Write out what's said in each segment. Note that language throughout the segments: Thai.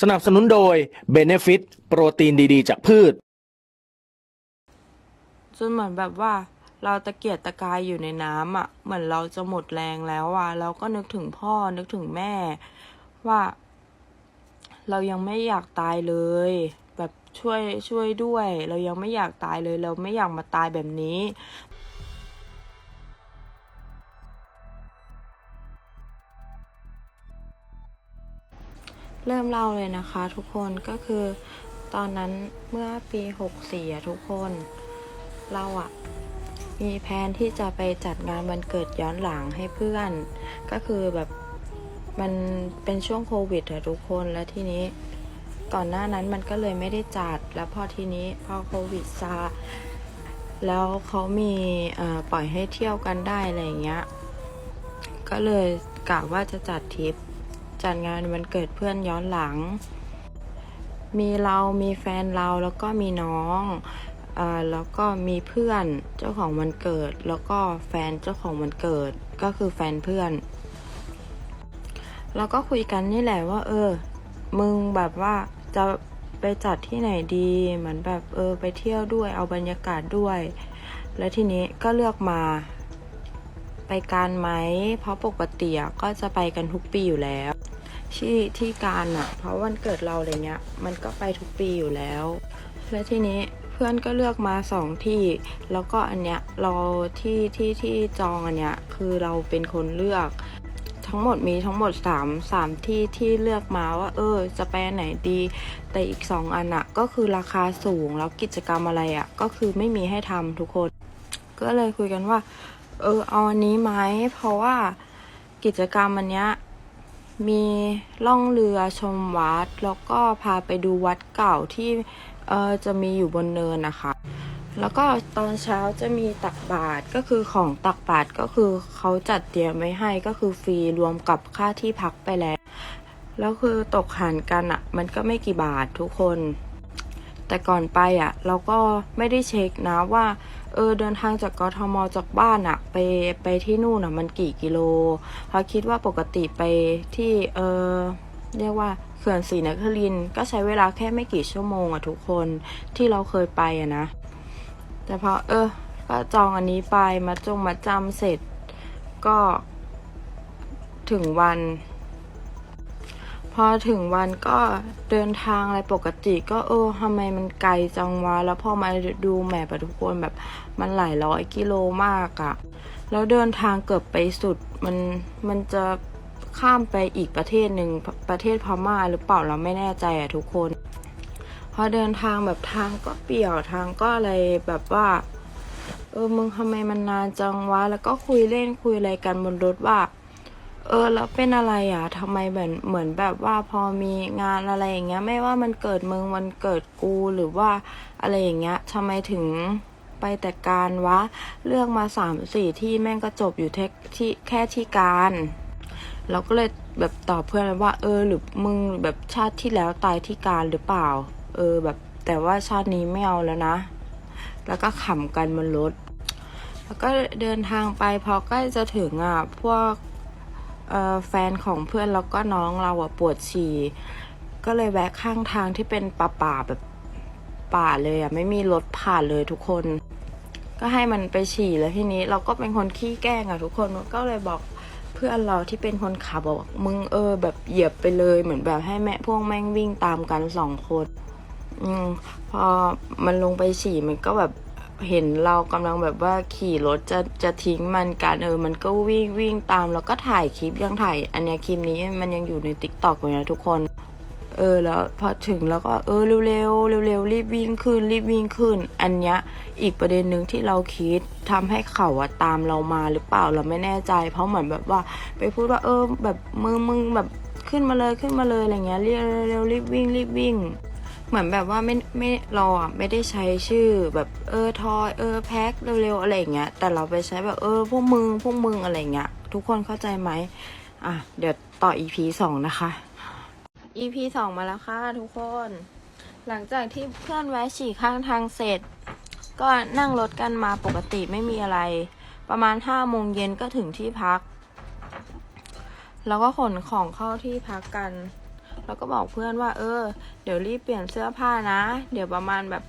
สนับสนุนโดย Benefit โปรตีนดีๆ จากพืช จนเหมือนแบบว่า เราตะเกียกตะกายอยู่ในน้ำอะ เหมือนเราจะหมดแรงแล้วอะเราก็นึกถึงพ่อนึกถึงแม่ ว่า เรายังไม่อยากตายเลย แบบช่วยช่วยด้วย เรายังไม่อยากตายเลย เราไม่อยากมาตายแบบนี้ เริ่มเล่าเลยนะคะทุกคนก็คือตอนนั้นเมื่อปี64อะทุกคน เราอะมีแผนที่จะไปจัดงานวันเกิดย้อนหลังให้เพื่อน ก็คือแบบมันเป็นช่วงโควิดอะทุกคนแล้วทีนี้ก่อนหน้านั้นมันก็เลยไม่ได้จัดแล้วพอทีนี้พอโควิดซาแล้วเขามีปล่อยให้เที่ยวกันได้อะไรอย่างเงี้ยก็เลยกะว่าจะจัดทริป จัดงานวันเกิดเพื่อนย้อนหลัง มีเรามีแฟนเราแล้วก็มีน้องอแล้วก็มีเพื่อนเจ้าของวันเกิด แล้วก็แฟนเจ้าของวันเกิดก็คือแฟนเพื่อนเราก็คุยกันนี่แหละว่า เออ มึงแบบว่าจะไปจัดที่ไหนดีเหมือนแบบเออ ไปเที่ยวด้วยเอาบรรยากาศด้วย แล้วทีนี้ก็เลือกมาไปการไหม เพราะปกติก็จะไปกันทุกปีอยู่แล้ว ที่ที่การอะเพราะวันเกิดเราอะไรเงี้ย มันก็ไปทุกปีอยู่แล้ว และทีนี้เพื่อนก็เลือกมาสองที่ แล้วก็อันเนี้ยเราที่ที่ที่จองอันเนี้ยคือเราเป็นคนเลือก ทั้งหมดมีทั้งหมดสามสามที่ที่เลือกมาว่า เออ จะไปไหนดี แต่อีกสองอันอะก็คือราคาสูงแล้วกิจกรรมอะไรอะก็คือไม่มีให้ทำทุกคน ก็เลยคุยกันว่า เออเอาอันนี้ไหมเพราะว่ากิจกรรมอันเนี้ย มีล่องเรือชมวัด แล้วก็พาไปดูวัดเก่าที่เออจะมีอยู่บนเนินนะคะ แล้วก็ตอนเช้าจะมีตักบาตรก็คือของตักบาตรก็คือเขาจัดเตรียมไว้ให้ก็คือฟรีรวมกับค่าที่พักไปแล้ว แล้วคือตกหารกันอะ่ะ มันก็ไม่กี่บาททุกคน แต่ก่อนไปอะ่ะ เราก็ไม่ได้เช็คนะว่า เออเดินทางจากกทมจากบ้านอะไปไปที่นู่นอะมันกี่กิโลเพราคิดว่าปกติไปที่เออเรียกว่าเขื่อนศรีนครินก็ใช้เวลาแค่ไม่กี่ชั่วโมงอะทุกคนที่เราเคยไปอะนะ แต่พอเออ ก็จองอันนี้ไปมาจงมาจำเสร็จก็ถึงวัน อถึงวันก็เดินทางอะไรปกติก็เออทำไมมันไกลจังวะ แล้วพอมาดูแมพอะทุกคนแบบมันหลายร้อยกิโลมากอะแล้วเดินทางเกือบไปสุดมันมันจะข้ามไปอีกประเทศหนึ่งประประเทศพม่าหรือเปล่าเราไม่แน่ใจอะทุกคนพอเดินทางแบบทางก็เปี่ยวทางก็อะไรแบบว่า เออมึงทำไมมันนานจังวะ แล้วก็คุยเล่นคุยอะไรกันบนรถว่า เออแล้วเป็นอะไรอะทำไมเหมือนเหมือนแบบว่าพอมีงานอะไรอย่างเงี้ย ไม่ว่ามันเกิดมึงวันเกิดกูหรือว่าอะไรอย่างเงี้ยทำไมถึงไปแต่การวะ เลือกมาสามสี่ที่แม่งก็จบอยู่แค่ที่แค่ที่การ เราก็เลยแบบตอบเพื่อนว่า เออ หรือมึงแบบชาติที่แล้วตายที่การหรือเปล่า เออแบบแต่ว่าชาตินี้ไม่เอาแล้วนะ แล้วก็ขำกันบนรถแล้วก็เดินทางไปพอใกล้จะถึงอะพวก แฟนของเพื่อนแล้วก็น้องเราอะปวดฉี่ก็เลยแวะข้างทางที่เป็นป่าป่าแบบป่าเลยอะไม่มีรถผ่านเลยทุกคน ก็ให้มันไปฉี่แล้วทีนี้เราก็เป็นคนขี้แกล้งอะทุกคนก็เลยบอกเพื่อนเราที่เป็นคนขับบอกมึงเออ แบบเหยียบไปเลยเหมือนแบบให้แม่พวกแม่งวิ่งตามกันสองคนอืมพอมันลงไปฉี่มันก็แบบ เห็นเรากำลังแบบว่าขี่รถจะจะทิ้งมันกันเออ มันก็วิ่งวิ่งตาม แล้วก็ถ่ายคลิปยังถ่าย อันนี้คลิปนี้มันยังอยู่ในติ๊กต็อกอยู่นะทุกคน เออแล้วพอถึงแล้วก็เออเร็วเร็วเร็วเร็วๆรีบวิ่งขึ้น รีบวิ่งขึ้น อันเนี้ยอีกประเด็นหนึ่งที่เราคิดทำให้เขาอะตามเรามาหรือเปล่าเราไม่แน่ใจ เพราะเหมือนแบบว่า ไปพูดว่าเออแบบมึงมึงแบบขึ้นมาเลยขึ้นมาเลยอะไรเงี้ยเร็วเร็วเร็วรีบวิ่งรีบวิ่ง เหมือนแบบว่าไม่ไม่เราอะไม่ได้ใช้ชื่อแบบเออทอยเออแพ็คเร็วๆอะไรอย่างเงี้ย แต่เราไปใช้แบบเออพวกมึงพวกมึงอะไรเงี้ย ทุกคนเข้าใจไหมอะ เดี๋ยวต่อ EP สองนะคะ EP สองมาแล้วค่ะทุกคน หลังจากที่เพื่อนแวะฉี่ข้างทางเสร็จ ก็นั่งรถกันมาปกติไม่มีอะไร ประมาณห้าโมงเย็นก็ถึงที่พัก แล้วก็ขนของเข้าที่พักกัน แล้วก็บอกเพื่อนว่า เออ เดี๋ยวรีบเปลี่ยนเสื้อผ้านะ เดี๋ยวประมาณแบบ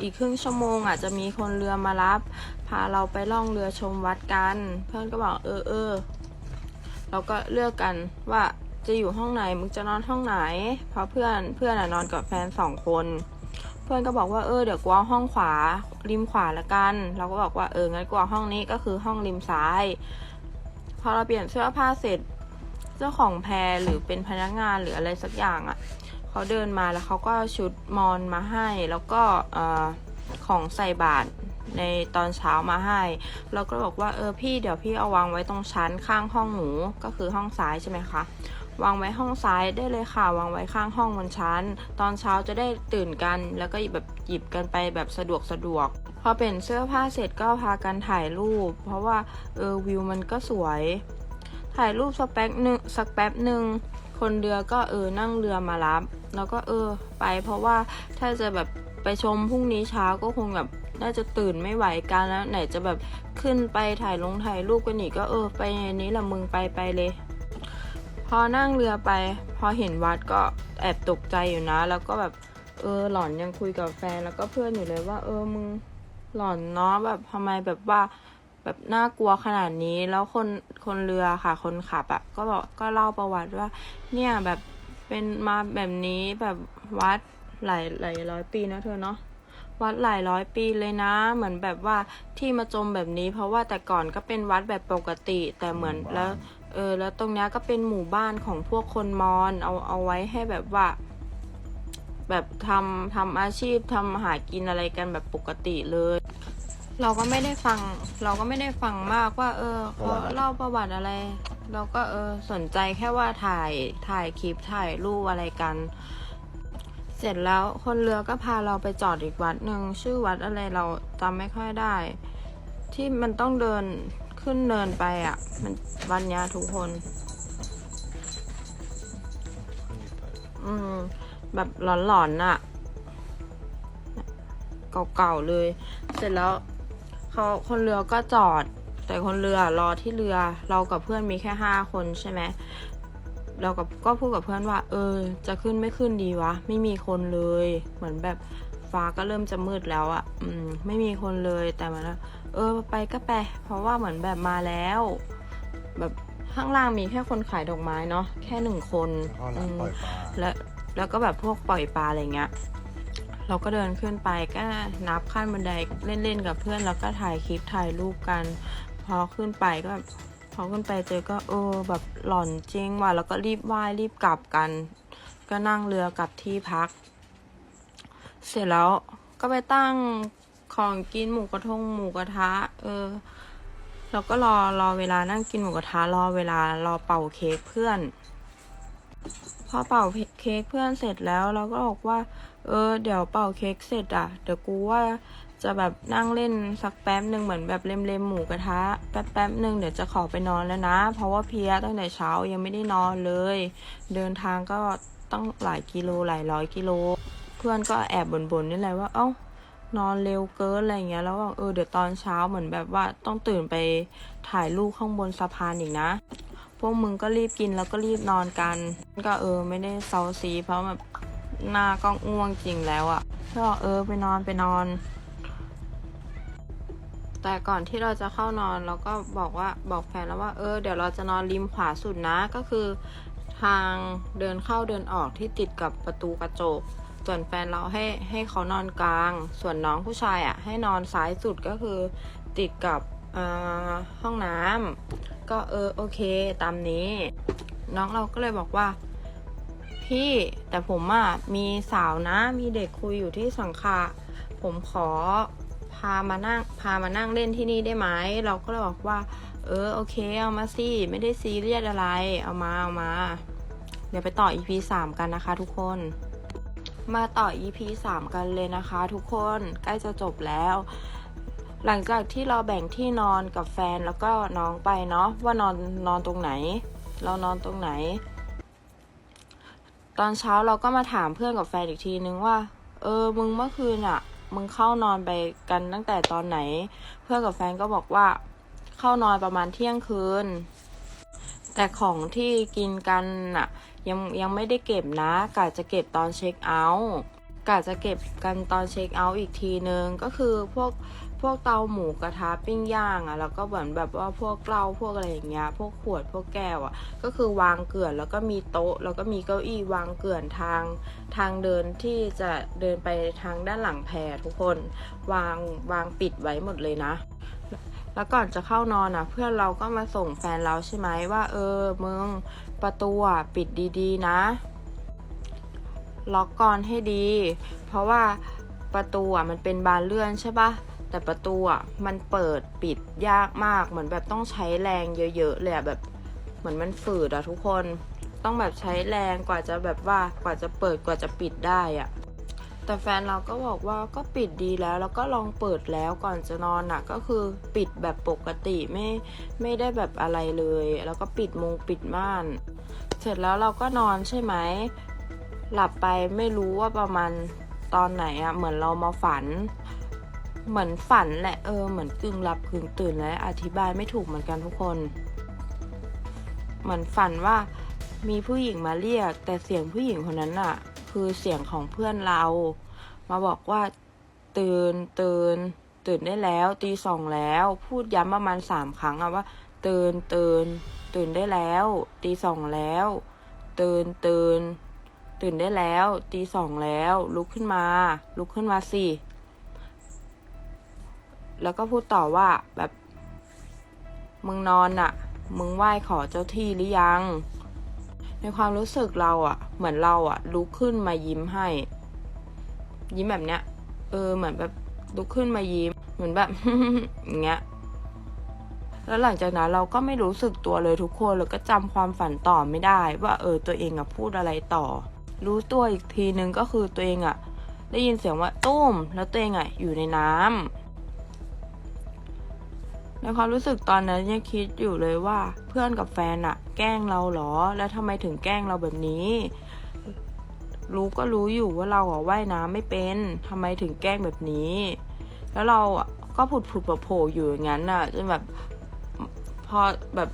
อีกครึ่งชั่วโมงอะจะมีคนเรือมารับ พาเราไปล่องเรือชมวัดกัน เพื่อนก็บอกเออเออเราก็เลือกกันว่าจะอยู่ห้องไหนมึงจะนอนห้องไหน เพราะเพื่อนเพื่อนอะนอนกับแฟนสองคน เพื่อนก็บอกว่าเออเดี๋ยวกูเอาห้องขวาริมขวาละกัน เราก็บอกว่าเอองั้นกูเอาห้องนี้ก็คือห้องริมซ้าย พอเราเปลี่ยนเสื้อผ้าเสร็จ เจ้าของแพรหรือเป็นพนักงานหรืออะไรสักอย่างอะ่ะเขาเดินมาแล้วเขาก็ชุดมอนมาให้ แล้วก็ของใส่บาตรในตอนเช้ามาให้ เราก็บอกว่าเออพี่เดี๋ยวพี่เอาวางไว้ตรงชั้นข้างห้องหนูก็คือห้องซ้ายใช่ไหมคะวางไว้ห้องซ้ายได้เลยค่ะ วางไว้ข้างห้องบนชั้น ตอนเช้าจะได้ตื่นกัน แล้วก็แบบหยิบกันไปแบบสะดวกสะดวกพอเปลี่ยนเสื้อผ้าเสร็จก็พากันถ่ายรูป เพราะว่าเออวิวมันก็สวย ถ่ายรูปสักแป๊บหนึ่งสักแป๊บหนึ่งคนเรือก็เออนั่งเรือมารับ แล้วก็เออไป เพราะว่าถ้าจะแบบไปชมพรุ่งนี้เช้าก็คงแบบน่าจะตื่นไม่ไหวกันแล้วไหนจะแบบขึ้นไปถ่ายลงถ่ายรูปกันอีกก็เออไปในนี้ละมึงไปไปเลย พอนั่งเรือไป พอเห็นวัดก็แอบตกใจอยู่นะ แล้วก็แบบเออหลอนยังคุยกับแฟนแล้วก็เพื่อนอยู่เลยว่า เออมึงหลอนเนาะแบบทำไมแบบว่า แบบน่ากลัวขนาดนี้ แล้วคนคนเรือค่ะ คนขับอะ่ะก็บอกก็เล่าประวัติว่า เนี่ยแบบเป็นมาแบบนี้แบบวัดหลายหลายร้อยปีนะเธอเนาะวัดหลายร้อยปีเลยนะ เหมือนแบบว่าที่มาจมแบบนี้ เพราะว่าแต่ก่อนก็เป็นวัดแบบปกติ แต่เหมือนแล้วเออแล้วตรงเนี้ยก็เป็นหมู่บ้านของพวกคนมอญเอาเอาไว้ให้แบบว่า แบบทำทำอาชีพทำหากินอะไรกันแบบปกติเลย เราก็ไม่ได้ฟัง เราก็ไม่ได้ฟังมากว่า เออเขาเล่าประวัติอะไร เราก็เออสนใจแค่ว่าถ่ายถ่ายคลิปถ่ายรูปอะไรกัน เสร็จแล้วคนเรือก็พาเราไปจอดอีกวัดหนึ่งชื่อวัดอะไรเราจำไม่ค่อยได้ ที่มันต้องเดินขึ้นเนินไปอะ มันวันเนี้ยทุกคน อืม แบบหลอนๆน่ะ เก่าๆเลย เสร็จแล้ว เขาคนเรือก็จอด แต่คนเรือรอที่เรือเรากับเพื่อนมีแค่ห้าคนใช่ไหมเรากับก็พูดกับเพื่อนว่า เออ จะขึ้นไม่ขึ้นดีวะ ไม่มีคนเลย เหมือนแบบฟ้าก็เริ่มจะมืดแล้วอะ่ะ อืม ไม่มีคนเลยแต่มันว่าเออ ไปก็ไป เพราะว่าเหมือนแบบมาแล้ว แบบข้างล่างมีแค่คนขายดอกไม้เนาะแค่หนึ่งคนข้าวหลามปล่อยปลาแล้วแล้วก็แบบพวกปล่อยปลาอะไรเงี้ย เราก็เดินขึ้นไปก็นับขั้นบันไดเล่นๆกับเพื่อน แล้วก็ถ่ายคลิปถ่ายรูปกัน พอขึ้นไปก็พอขึ้นไปเจอก็เออแบบหล่อนจริงว่ะแล้วก็รีบไหว้รีบกลับกัน ก็นั่งเรือกลับที่พัก เสร็จแล้วก็ไปตั้งของกินหมูกระทงหมูกระทะ เออเราก็รอรอเวลานั่งกินหมูกระทะรอเวลารอเป่าเค้กเพื่อน พอเป่าเค้กเพื่อนเสร็จแล้ว เราก็บอกว่า เออ เดี๋ยวเป่าเค้กเสร็จอะ เดี๋ยวกูว่าจะแบบนั่งเล่นสักแป๊บหนึ่งเหมือนแบบเล็มๆหมูกระทะแป๊บแป๊บหนึ่งเดี๋ยวจะขอไปนอนแล้วนะ เพราะว่าเพียตั้งแต่เช้ายังไม่ได้นอนเลย เดินทางก็ต้องหลายกิโลหลายร้อยกิโล เพื่อนก็แอบบ่นๆนี่แหละว่าเอ้านอนเร็วเกินอะไรเงี้ยแล้วบอกเออเดี๋ยวตอนเช้าเหมือนแบบว่าต้องตื่นไปถ่ายรูปข้างบนสะพานอีกนะ พวกมึงก็รีบกินแล้วก็รีบนอนกัน ก็เออไม่ได้เซาซีเพราะแบบ หน้าก็ง่วงจริงแล้วอะ่ะก็เออไปนอนไปนอน แต่ก่อนที่เราจะเข้านอนเราก็บอกว่าบอกแฟนแล้วว่าเออเดี๋ยวเราจะนอนริมขวาสุดนะก็คือ ทางเดินเข้าเดินออกที่ติดกับประตูกระจก ส่วนแฟนเราให้ให้เขานอนกลาง ส่วนน้องผู้ชายอะ่ะ ให้นอนซ้ายสุดก็คือ ติดกับห้องน้ำก็เออโอเค ตามนี้ น้องเราก็เลยบอกว่า พี่แต่ผมอะ่ะมีสาวนะ มีเด็กคุยอยู่ที่สังขะผมขอพามานั่งพามานั่งเล่นที่นี่ได้ไหมเราก็เลยบอกว่า เออโอเคเอามาสิไม่ได้ซีเรียสอะไร เอามาเอามา เดี๋ยวไปต่อ EP 3 กันนะคะ ทุกคน มาต่อ EP 3 กันเลยนะคะ ทุกคนใกล้จะจบแล้วหลังจากที่เราแบ่งที่นอนกับแฟนแล้วก็น้องไปเนาะว่านอนนอนตรงไหน เรานอนตรงไหน ตอนเช้าเราก็มาถามเพื่อนกับแฟนอีกทีนึงว่า เออ มึงเมื่อคืนอะมึงเข้านอนไปกันตั้งแต่ตอนไหน เพื่อนกับแฟนก็บอกว่า เข้านอนประมาณเที่ยงคืน แต่ของที่กินกันน่ะยังยังไม่ได้เก็บนะกะจะเก็บตอนเช็คเอาท์กะจะเก็บกันตอนเช็คเอาท์อีกทีนึงก็คือพวก พวกเตาหมูกระทะปิ้งย่างอะ่ะแล้วก็เหมือนแบบว่าพวกเหล้าพวกอะไรอย่างเงี้ยพวกขวดพวกแก้วอะ่ะก็คือวางเกลื่อนแล้วก็มีโต๊ะ แล้วก็มีเก้าอี้วางเกลื่อนทางทางเดินที่จะเดินไปทางด้านหลังแพรทุกคนวางวางปิดไว้หมดเลยนะแล้วก่อนจะเข้านอนอะ เพื่อนเราก็มาส่งแฟนเราใช่ไหมว่า เออมึงประตูอะปิดดีๆนะ ล็อกกรอนให้ดี เพราะว่าประตูอะมันเป็นบานเลื่อนใช่ปะ แต่ประตูอะมันเปิดปิดยากมากเหมือนแบบต้องใช้แรงเยอะๆเลยอะแบบเหมือนมันฝืดอะทุกคนต้องแบบใช้แรงกว่าจะแบบว่ากว่าจะเปิดกว่าจะปิดได้อะแต่แฟนเราก็บอกว่าก็ปิดดีแล้ว แล้วก็ลองเปิดแล้วก่อนจะนอนอะก็คือปิดแบบปกติไม่ไม่ได้แบบอะไรเลย แล้วก็ปิดมุงปิดม่าน เสร็จแล้วเราก็นอนใช่ไหมหลับไปไม่รู้ว่าประมาณตอนไหนอะเหมือนเรามาฝัน เหมือนฝันแหละเออเหมือนกึ่งหลับกึ่งตื่นและอธิบายไม่ถูกเหมือนกันทุกคน เหมือนฝันว่ามีผู้หญิงมาเรียก แต่เสียงผู้หญิงคนนั้นน่ะคือเสียงของเพื่อนเรา มาบอกว่าตื่นตื่นตื่นได้แล้วตีสองแล้ว พูดย้ำประมาณสามครั้งอะว่า ตื่นตื่นตื่นได้แล้วตีสองแล้ว ตื่นตื่นตื่นได้แล้วตีสองแล้ว ลุกขึ้นมา ลุกขึ้นมาสิ แล้วก็พูดต่อว่าแบบ มึงนอนน่ะมึงไหว้ขอเจ้าที่หรือยัง ในความรู้สึกเราอะเหมือนเราอะลุกขึ้นมายิ้มให้ ยิ้มแบบเนี้ย เออ เหมือนแบบลุกขึ้นมายิ้ม เหมือนแบบอย่างเงี้ยแล้วหลังจากนั้นเราก็ไม่รู้สึกตัวเลยทุกคนแล้วก็จำความฝันต่อไม่ได้ ว่าเออตัวเองอะพูดอะไรต่อ รู้ตัวอีกทีนึงก็คือตัวเองอะได้ยินเสียงว่าตุ้ม แล้วตัวเองอะอยู่ในน้ำ ในความรู้สึกตอนนั้นยังคิดอยู่เลยว่าเพื่อนกับแฟนอะแกล้งเราเหรอ แล้วทำไมถึงแกล้งเราแบบนี้ รู้ก็รู้อยู่ว่าเราอะว่ายน้ำไม่เป็นทำไมถึงแกล้งแบบนี้ แล้วเราอะก็ผุดผุดโผล่อยู่อย่างนั้นอะจนแบบพอแบบ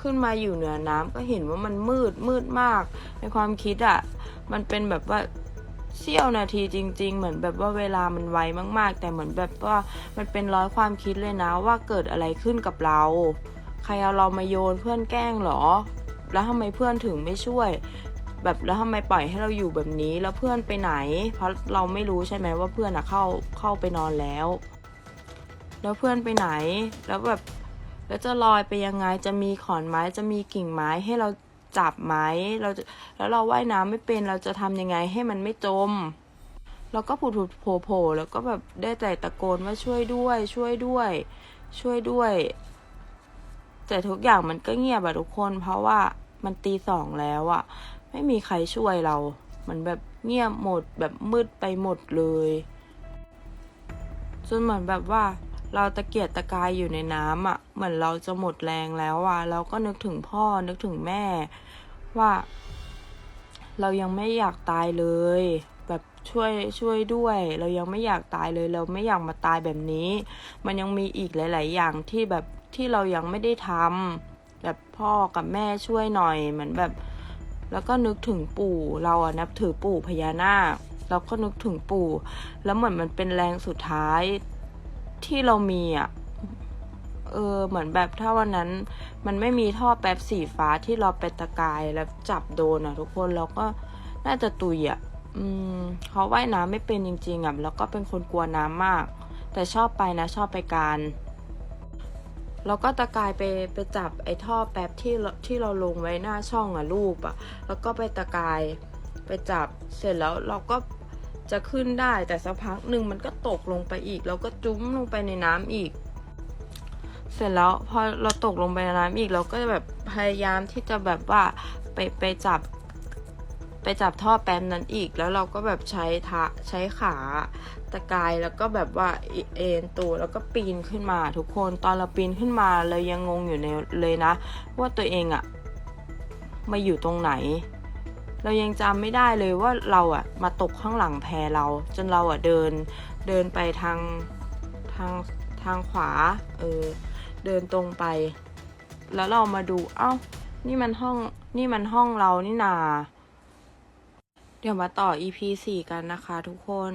ขึ้นมาอยู่เหนือน้ำก็เห็นว่ามันมืดมืดมาก ในความคิดอะมันเป็นแบบว่า เสี้ยวนาทีจริง ๆ เหมือนแบบว่าเวลามันไวมากๆ แต่เหมือนแบบว่ามันเป็นร้อยความคิดเลยนะว่าเกิดอะไรขึ้นกับเรา ใครเอาเรามาโยนเพื่อนแกล้งหรอ แล้วทำไมเพื่อนถึงไม่ช่วย แบบแล้วทำไมปล่อยให้เราอยู่แบบนี้แล้วเพื่อนไปไหน เพราะเราไม่รู้ใช่ไหมว่าเพื่อนอะเข้าเข้าไปนอนแล้ว แล้วเพื่อนไปไหน แล้วแบบแล้วจะลอยไปยังไงจะมีขอนไม้จะมีกิ่งไม้ให้เรา จับไหมเราจะแล้วเราว่ายน้ำไม่เป็นเราจะทำยังไงให้มันไม่จมเราก็ผุดผุดโผล่โผล่แล้วก็แบบได้แต่ตะโกนว่าช่วยด้วย ช่วยด้วย ช่วยด้วย แต่ทุกอย่างมันก็เงียบอะทุกคน เพราะว่ามันตีสองแล้วอะไม่มีใครช่วยเรา มันแบบเงียบหมดแบบมืดไปหมดเลย จนเหมือนแบบว่า เราตะเกียกตะกายอยู่ในน้ำอะ่ะ เหมือนเราจะหมดแรงแล้วอะ เราก็นึกถึงพ่อนึกถึงแม่ ว่า เรายังไม่อยากตายเลย แบบช่วยช่วยด้วย เรายังไม่อยากตายเลย เราไม่อยากมาตายแบบนี้ มันยังมีอีกหลาย ๆ อย่างที่แบบที่เรายังไม่ได้ทำแบบพ่อกับแม่ช่วยหน่อยเหมือนแบบ แล้วก็นึกถึงปู่ เราอะนับถือปู่พญานาคเราก็นึกถึงปู่ แล้วเหมือนมันเป็นแรงสุดท้าย ที่เรามีอะ เออ เหมือนแบบถ้าวันนั้น มันไม่มีท่อแป๊บสีฟ้าที่เราไปตะกายแล้วจับโดนอะ ทุกคนเราก็น่าจะตุยอะ อืมเขาว่ายน้ำไม่เป็นจริง ๆอะแล้วก็เป็นคนกลัวน้ำมาก แต่ชอบไปนะชอบไปการแล้วก็ตะกายไปไปจับไอ้ท่อแป๊บที่ที่เราลงไว้หน้าช่องอะรูปอะแล้วก็ไปตะกายไปจับเสร็จแล้วเราก็ จะขึ้นได้แต่สักพักหนึ่งมันก็ตกลงไปอีก แล้วก็จุ้มลงไปในน้ำอีก เสร็จแล้วพอเราตกลงไปในน้ำอีกเราก็จะแบบพยายามที่จะแบบว่าไปไปจับไปจับท่อแป๊บนั้นอีก แล้วเราก็แบบใช้ทะใช้ขาตะกายแล้วก็แบบว่าเอ็นตัวแล้วก็ปีนขึ้นมา ทุกคนตอนเราปีนขึ้นมาเรายังงงอยู่ในเลยนะ ว่าตัวเองอะมาอยู่ตรงไหน เรายังจำไม่ได้เลยว่าเราอะมาตกข้างหลังแพเรา จนเราอะเดินเดินไปทางทางทางขวาเออเดินตรงไป แล้วเรามาดูเอ้า นี่มันห้องนี่มันห้องเรานี่นา เดี๋ยวมาต่อ EP สี่กันนะคะทุกคน